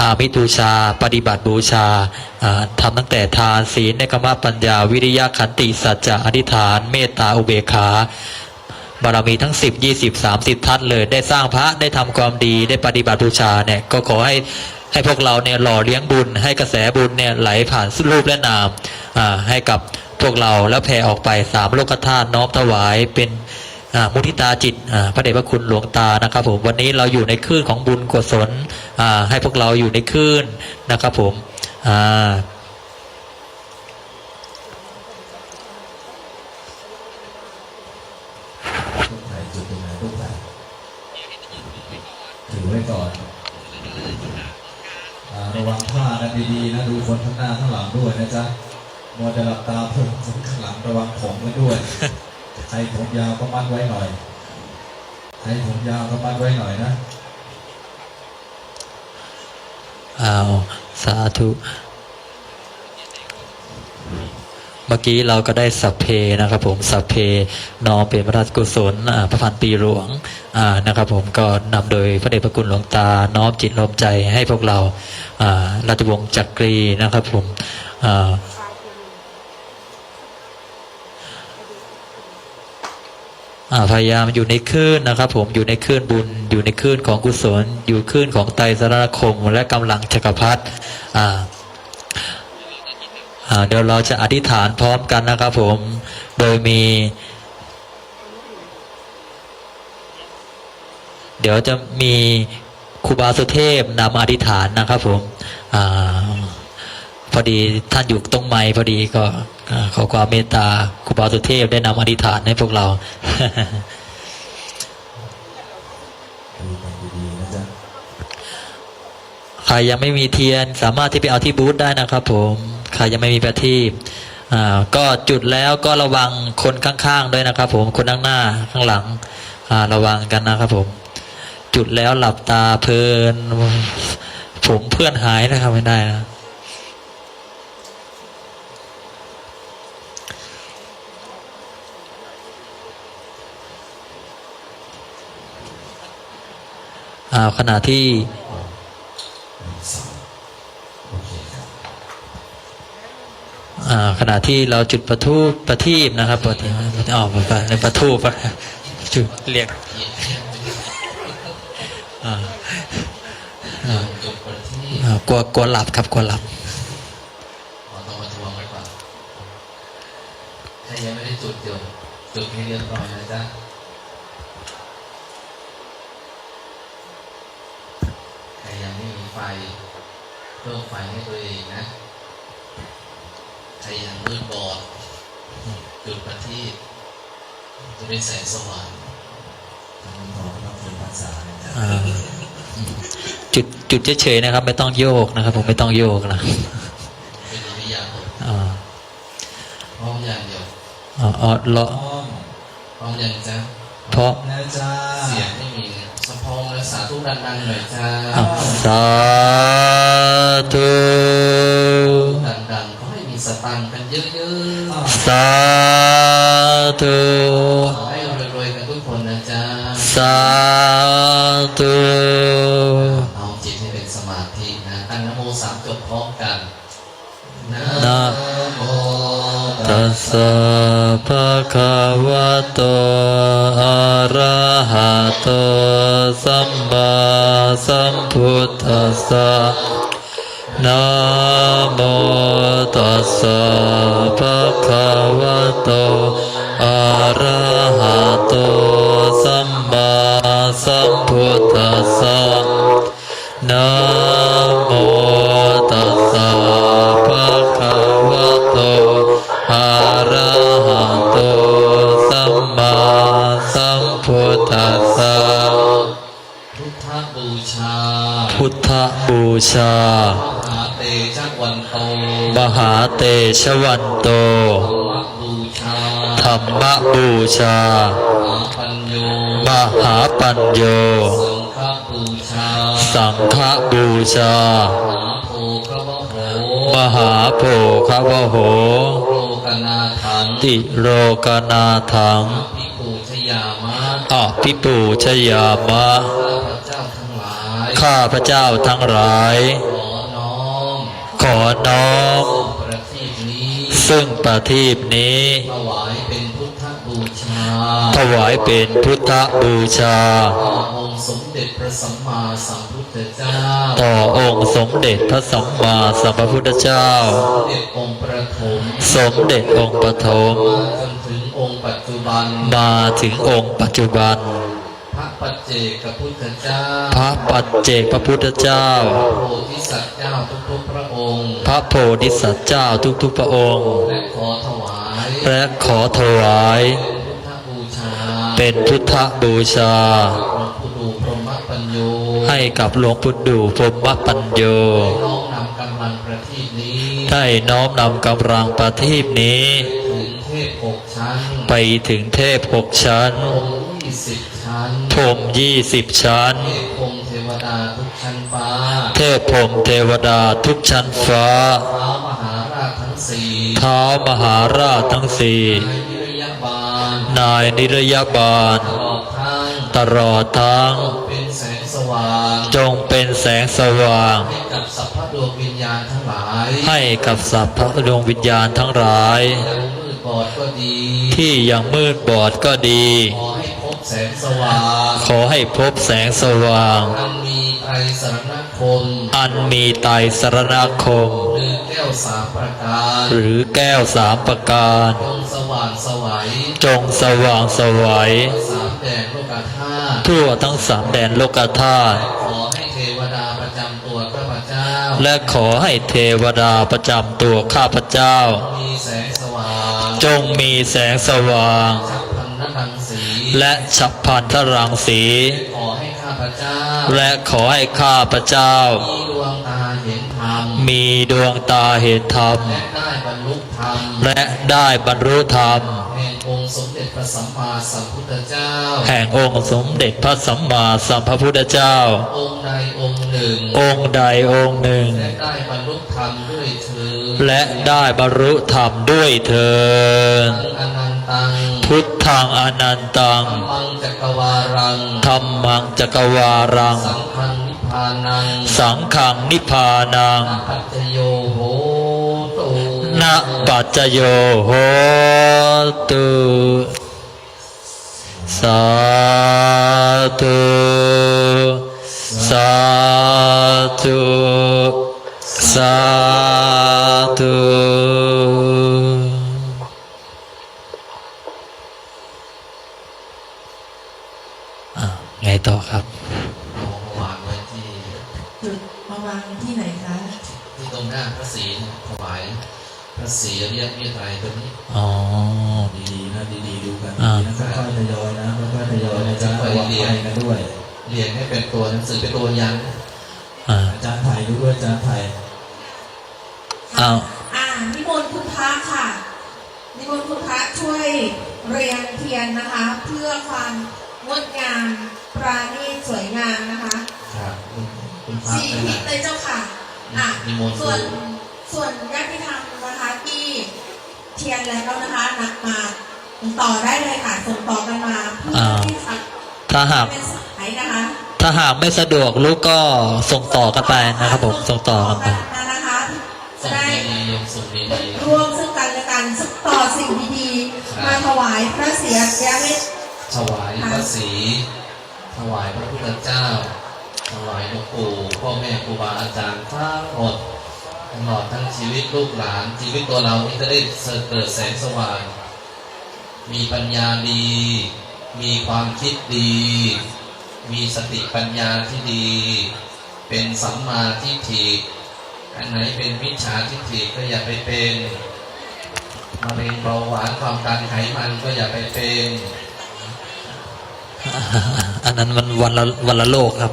อามิตูชา ปฏิบัติบูชาอ่าทำตั้งแต่ทานศีลเนกขมปัญญา วิริยะขันติสัจจะอธิษฐาน เมตตาอุเบกขาบารมีทั้ง 10 20 30ทัศน์เลย ได้สร้างพระได้ทำความดีได้ปฏิบัติบูชาเนี่ยก็ขอให้ให้พวกเราเนี่ยหล่อเลี้ยงบุญ ให้กระแสบุญเนี่ยไหลผ่านรูปและนามให้กับพวกเราแล้วแผ่ออกไปสามโลกธาตุน้อมถวายเป็นมุทิตาจิตพระเดชพระคุณหลวงตานะครับผมวันนี้เราอยู่ในคลื่นของบุญกุศล ให้พวกเราอยู่ในคลื่นนะครับผมอ่าลูกไหนจุดตรงไหนลูกไหนถือไว้ก่อนอ่าระวังผ้ากันดีๆนะดูคนข้างหน้าข้างหลังด้วยนะจ๊ะมัวจะหลับตาเพิ่มคนข้างหลังระวังผมกันด้วยใครผมยาวก็มัดไว้หน่อยใครผมยาวก็มัดไว้หน่อยนะ อ้าวสาธุ เมื่อกี้เราก็ได้สัพเพนะครับผมสัพเพน้อมเป็นพระราชกุศลอ่าพระพันปีหลวงอ่านะครับผมก็นำโดยพระเดชพระคุณหลวงตา น้อมจิตน้อมใจให้พวกเราอ่าราชวงศ์จักรีนะครับผมอ่าอ่า พยายามอยู่ในคลื่นนะครับ ผมอยู่ในคลื่นบุญ อยู่ในคลื่นของกุศล อยู่คลื่นของไตรสรคม และกำลังจักรพรรดิอ่าเดี๋ยวเราจะอธิษฐานพร้อมกันนะครับ ผม โดยมี เดี๋ยวจะมีครูบาสุเทพนำอธิษฐานนะครับ ผมอา พอดีท่านอยู่ตรงไม้พอดีก็ขอความเมตตาครูบาสุเทพได้นำอธิษฐานให้พวกเราใครยังไม่มีเทียนสามารถที่ไปเอาที่บูธได้นะครับ ผมใครยังไม่มีประทีปอ่ก็จุดแล้วก็ระวังคนข้างๆด้วยนะครับ ผมคนข้างหน้าข้างหลังระวังกันนะครับ ผม จุดแล้วหลับตาเพลิน ผมเพื่อนหายนะครับไม่ได้นะ ขณะที่ขณะที่เราจุดประทูปประทีปนะครับประทีปออกไปในประทูปจุดเรียกกลัวกลัวหลับครับกลัวหลับถ้ายังไม่ได้จุดเดี๋ยวจุดให้เรียบร้อยนะจ๊ะใครยังไม่มีไฟเพิ่มไฟให้ตัวเองนะใครยังมืดบอดจุดประทีปจะได้แสงสว่างทำบุญต่อพระพุทธภาษานะจ๊ะอ่าจุดจุดเฉยๆนะครับ ไม่ต้องโยกนะครับ ผมไม่ต้องโยกนะเป็นวิทยาคมอ่าพร้อมอย่างเดียวอ๋ออ๋อเลาะพร้อมพร้อมอย่างจ๊ะเพราะนะจ๊ะเสียงไม่มี สะพองและสาธุดังๆหน่อยจ้าอะสาธุดังๆขอให้มีสตังค์กันเยอะสาธุๆขอให้รวยๆกันทุกคนนะจ๊ะสาธุเอาจิตให้เป็นสมาธินะตั้งนะโมสามจบพร้อมกันนะนะโมตัสสะภะคะวะโตอะระหะโต สัมมาสัมพุทธัสสะนะโมตัสสะภะคะวะโตอะระหะโตสัมมาสัมพุทธัสสะนะ บูชามหาเตชะวันโตมหาเตชะวันโตธรรมบูชาธรรมบูชา มหาปัญโยมหาปัญโยสังฆบูชาสังฆบูชา มหาโภควะโหมหาโภคะวะโหโรกนาถังติโรกนาถังพิปูชยามะอภิปูชยามะ ข้าพเจ้าทั้งหลายข้าพเจ้าทั้งหลาย ขอน้อมขอน้อมประทีปนี้ซึ่งประทีปนี้ถวายเป็นพุทธบูชาถวายเป็นพุทธบูชา ต่อองค์สมเด็จพระสัมมาสัมพุทธเจ้า ต่อองค์สมเด็จพระสัมมาสัมพุทธเจ้า สมเด็จองค์ประถมสมเด็จองค์ปฐมมาจนถึงองค์ปัจจุบัน มาถึงองค์ปัจจุบันพระ ปัจเจกพุทธเจ้า พระปัจเจกพระพุทธเจ้า พระโพธิสัตว์เจ้าทุกๆพระองค์ พระโพธิสัตว์เจ้าทุกๆพระองค์ และขอถวายและขอถวาย เป็นพุทธบูชาเป็นพุทธบูชาหลวงปู่ดูพรหมปัญโยให้กับหลวงปู่ดูพรหมปัญโยน้อมนำกำลังประทีปนี้ได้น้อมนำกำลังประทีปนี้ถึงเทพหกชั้นไปถึงเทพหกชั้น รหมยี่สิบชั้น เทพพรหมเทวดาทุกชั้นฟ้าเทพพรหมเทวดาทุกชั้นฟ้า เท้ามหาราชทั้งสี่เท้ามหาราชทั้งสี่นายวิริยบาลนายนิรยบาล ตลอดทั้งตลอดทั้งเป็นแสงสว่างจงเป็นแสงสว่าง ให้กับสัพพะดวงวิญญาณทั้งหลายให้กับสัพพะดวงวิญญาณทั้งหลายยังมืดบอดก็ดีที่ยังมืดบอดก็ดี ขอให้พบ แสงสว่าง ขอให้พบแสงสว่าง อันมีไตรสรณคม อันมีไตรสรณคม หรือแก้วสามประการ หรือแก้วสามประการ จงสว่างสวัยจงสว่างสวัยสามแดนโลกธาตุทั่วทั้งสามแดนโลกธาตุขอให้เทวดาประจำตัวข้าพเจ้า และขอให้เทวดาประจำตัวข้าพเจ้า มีแสงสว่าง จงมีแสงสว่างชักพันนรังสี และฉับพลันทรังสีขอให้ข้าพเจ้าและขอให้ข้าพเจ้า มีดวงตาเห็นธรรมมีดวงตาเห็นธรรมและได้บรรลุธรรม และได้บรรลุธรรม แห่งองค์สมเด็จพระสัมมาสัมพุทธเจ้า แห่งองค์สมเด็จพระสัมมาสัมพุทธเจ้า องค์ใดองค์หนึ่ง องค์ใดองค์หนึ่ง และได้บรรลุธรรมด้วยเธอญและได้บรรลุธรรมด้วยเถิดอนันตัง พุทธังอนันตังมังจักรวารัง ธรรมังจักรวารัง สังฆังนิพพานังสังขังนิพพานัง ปัจจโยโหตุ นะปัจจโยโหตุ สาธุ สาธุสาธุอะไงต่อครับ เอามาวางไว้ที่ จุดมาวางที่ไหนคะ ที่ตรงหน้าพระศรีเนี่ยถวาย พระศรีเรียกเมียไตรตัวนี้อ๋อดีๆนะดีๆดูกันอ่าดีนะค่อยๆทยอยนะค่อยๆทยอยนะจ๊ะระวังไฟกันด้วยเรียนให้เป็นตัวหนังสือเป็นตัวยันอ่าอาจารย์ไทยดูด้วยอาจารย์ไทยอ้าวอ่านิมนต์คุณพระค่ะนิมนต์คุณพระช่วยเรียงเทียนนะคะ เพื่อความงดงามปราณีตสวยงามนะคะครับคุณคุณพระสี่เป็นทิศเลยเจ้าค่ะอะนิมนต์ส่วนส่วนญาติธรรมนะคะที่ เทียนแล้วนะคะนักมาต่อได้เลยค่ะส่งต่อกันมาเพื่อที่จะถ้าหากเป็นสายนะคะถ้าหากไม่สะดวกลูกก็ส่งต่อกันไปนะครับผมส่งต่อกันไปนะคะส่จะงได้ดีๆโยมส่งดีร่วมซึ่งกันและกันต่อสิ่งดีๆมาถวายพระเสียรยามิตรๆถวายพระศรีถวายพระพุทธเจ้าถวายหลวงปู่พ่อแม่ครูบาอาจารย์ทั้งหมด ตลอดทั้งชีวิตลูกหลาน ชีวิตตัวเรานี่จะได้เกิดแสงสว่าง มีปัญญาดี มีความคิดดี มีสติปัญญาที่ดี เป็นสัมมาทิฏฐิอันไหนเป็นมิจฉาทิฏฐิก็อย่าไปเป็นมะเร็งเบาหวานความดันไขมันก็อย่าไปเป็นอันนั้นมันวันละวันละโลกครับ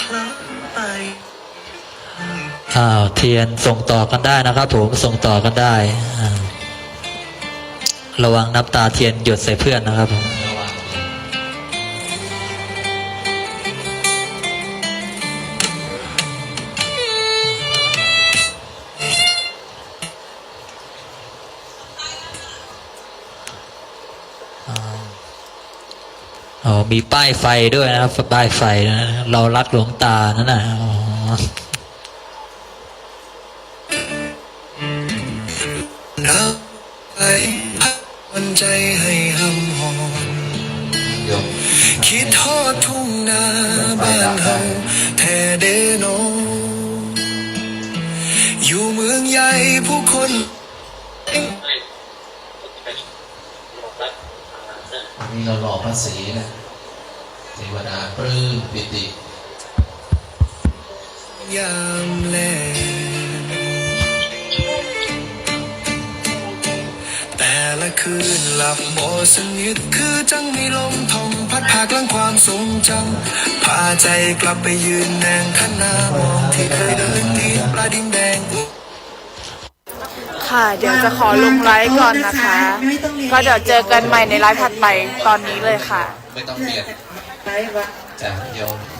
คล้ำไปอ้าวเทียนส่งต่อกันได้นะครับผมส่งต่อกันได้ ระวังน้ำตาเทียนหยดใส่เพื่อนนะครับผม มีป้ายไฟด้วยนะครับป้ายไฟนะเรารักหลวงตานั่นน่ะอ๋อรักไปวันใจให้หำหอมโยมคิดทอดทุ่งนาบ้านเฮาแท้เดโนอยู่เมืองใหญ่ผู้คนนี่เราหล่อพระศรีนะ เทวดาปลื้มปิติ ยามแลแต่ละคืนหลับบ่สนิทคือจังมีลมทองพัดพากลางความทรงจำพาใจกลับไปยืนแนงข้างหน้ามองที่เคยเดินตีปลาดินแดงค่ะ เดี๋ยวจะขอลงไลฟ์ก่อนนะคะ ก็เดี๋ยวเจอกันใหม่ในไลฟ์ถัดไปตอนนี้เลยค่ะ ไม่ต้องเปลี่ยน ไปวะจ้ะโยม